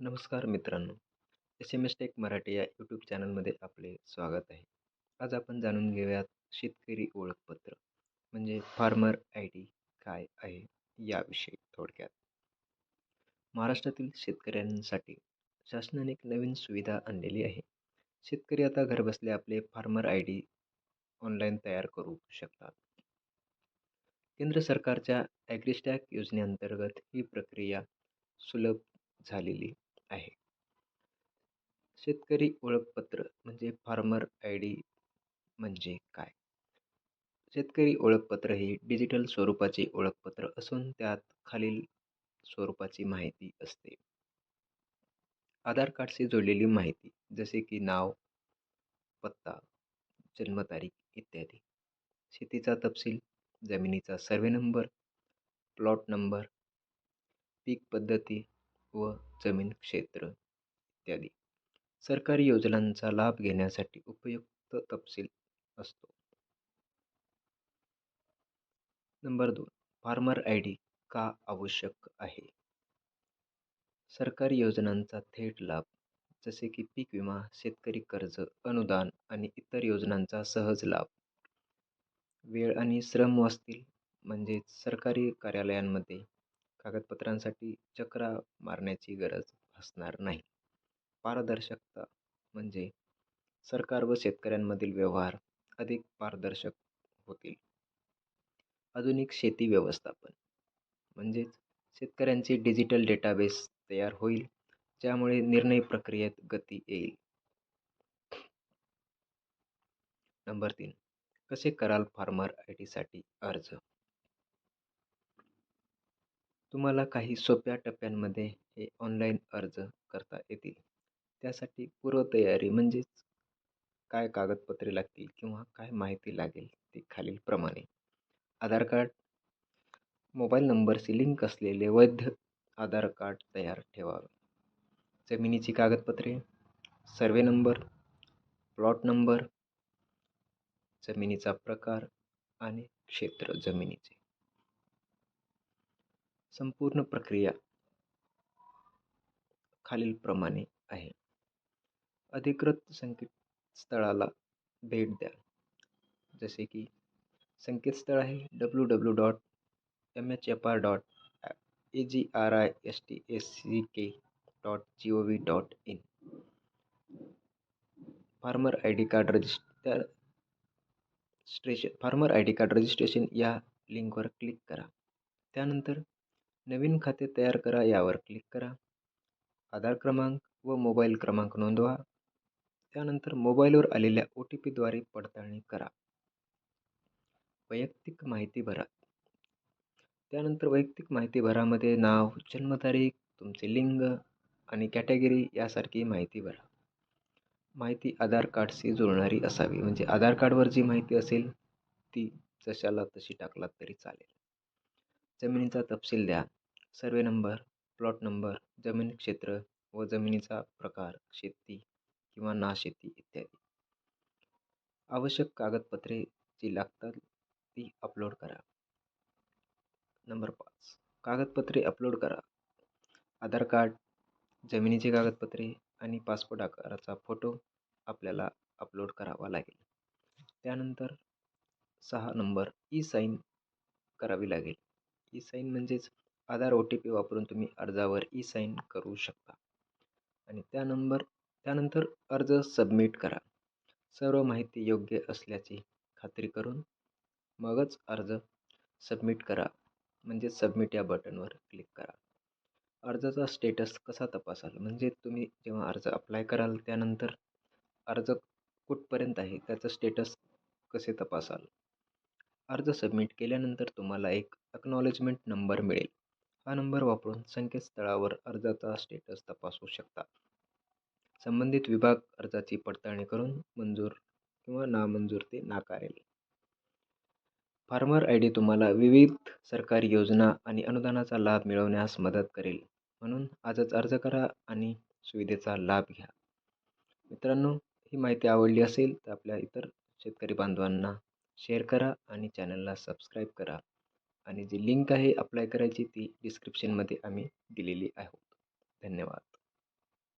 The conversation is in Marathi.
नमस्कार मित्रांनो. S M S tech Marathi या यूट्यूब चॅनलमध्ये आपले स्वागत आहे. आज आपण जाणून घेऊयात शेतकरी ओळखपत्र म्हणजे फार्मर आय डी काय आहे याविषयी थोडक्यात. महाराष्ट्रातील शेतकऱ्यांसाठी शासनाने एक नवीन सुविधा आणलेली आहे. शेतकरी आता घरबसले आपले फार्मर आय डी ऑनलाईन तयार करू शकतात. केंद्र सरकारच्या ॲग्रिस्टॅक योजनेअंतर्गत ही प्रक्रिया सुलभ झालेली आहे. शेतकरी ओळखपत्र म्हणजे फार्मर आय डी म्हणजे काय? शेतकरी ओळखपत्र हे डिजिटल स्वरूपाचे ओळखपत्र असून त्यात खालील स्वरूपाची माहिती असते. आधार कार्डशी जोडलेली माहिती जसे की नाव पत्ता जन्मतारीख इत्यादी. शेतीचा तपशील जमिनीचा सर्वे नंबर प्लॉट नंबर पीक पद्धती व जमीन क्षेत्र इत्यादी. सरकारी योजनांचा लाभ घेण्यासाठी उपयुक्त तपशील असतो. नंबर दोन फार्मर आय डी का आवश्यक आहे? सरकारी योजनांचा थेट लाभ जसे की पीक विमा शेतकरी कर्ज अनुदान आणि इतर योजनांचा सहज लाभ. वेळ आणि श्रम वाचतील म्हणजेच सरकारी कार्यालयांमध्ये कागदपत्रांसाठी चक्रा मारण्याची गरज भासणार नाही. पारदर्शकता म्हणजे सरकार व शेतकऱ्यांमधील व्यवहार अधिक पारदर्शक होतील. आधुनिक शेती व्यवस्थापन म्हणजेच शेतकऱ्यांचे डिजिटल डेटाबेस तयार होईल ज्यामुळे निर्णय प्रक्रियेत गती येईल. नंबर तीन कसे कराल फार्मर आय डीसाठी अर्ज? तुम्हाला काही सोप्या टप्प्यांमध्ये हे ऑनलाईन अर्ज करता येतील. त्यासाठी पूर्वतयारी म्हणजेच काय कागदपत्रे लागतील किंवा काय माहिती लागेल ती खालीलप्रमाणे आधार कार्ड मोबाईल नंबरशी लिंक असलेले वैध आधार कार्ड तयार ठेवावे. जमिनीची कागदपत्रे सर्वे नंबर प्लॉट नंबर जमिनीचा प्रकार आणि क्षेत्र जमिनीचे. संपूर्ण प्रक्रिया खालीलप्रमाणे आहे. अधिकृत संकेतस्थळाला भेट द्या. जसे की संकेतस्थळ आहे W W dot M H F R dot A G R I S T S C K dot G O V dot in farmer I D card registration farmer I D card registration या लिंकवर क्लिक करा. त्यानंतर नवीन खाते तयार करा यावर क्लिक करा. आधार क्रमांक व मोबाईल क्रमांक नोंदवा. त्यानंतर मोबाईलवर आलेल्या ओ टी पीद्वारे पडताळणी करा. वैयक्तिक माहिती भरा. त्यानंतर वैयक्तिक माहिती भरामध्ये नाव जन्मतारीख तुमचे लिंग आणि कॅटेगरी यासारखी माहिती भरा. माहिती आधार कार्डशी जुळणारी असावी. म्हणजे आधार कार्डवर जी माहिती असेल ती जशाला तशी टाकलात तरी चालेल. जमिनीचा तपशील द्या. सर्वे नंबर प्लॉट नंबर जमीन क्षेत्र व जमिनीचा प्रकार शेती किंवा नाशेती इत्यादी. आवश्यक कागदपत्रे जी लागतात ती अपलोड करा. नंबर पाच. कागदपत्रे अपलोड करा. आधार कार्ड जमिनीची कागदपत्रे आणि पासपोर्ट आकाराचा फोटो आपल्याला अपलोड करावा लागेल. त्यानंतर सहा नंबर ई साईन करावी लागेल. ई साईन म्हणजेच आधार ओ टी पी वापरून तुम्ही अर्जावर ई साईन करू शकता. आणि त्या नंबर त्यानंतर अर्ज सबमिट करा. सर्व माहिती योग्य असल्याची खात्री करून मगच अर्ज सबमिट करा. म्हणजे सबमिट या बटनवर क्लिक करा. अर्जाचा स्टेटस कसा तपासाल? म्हणजे तुम्ही जेव्हा अर्ज अप्लाय कराल त्यानंतर अर्ज कुठपर्यंत आहे? त्याचं स्टेटस कसे तपासाल? अर्ज सबमिट केल्यानंतर तुम्हाला एक अक्नॉलेजमेंट नंबर मिळेल. हा नंबर वापरून संकेतस्थळावर अर्जाचा स्टेटस तपासू शकता. संबंधित विभाग अर्जाची पडताळणी करून मंजूर किंवा नामंजूर ते नाकारेल. फार्मर आय डी तुम्हाला विविध सरकारी योजना आणि अनुदानाचा लाभ मिळवण्यास मदत करेल. म्हणून आजच अर्ज करा आणि सुविधेचा लाभ घ्या. मित्रांनो ही माहिती आवडली असेल तर आपल्या इतर शेतकरी बांधवांना शेअर करा आणि चॅनलला सबस्क्राईब करा. आणि जी लिंक आहे अप्लाय करायची ती डिस्क्रिप्शनमध्ये आम्ही दिलेली आहोत. धन्यवाद.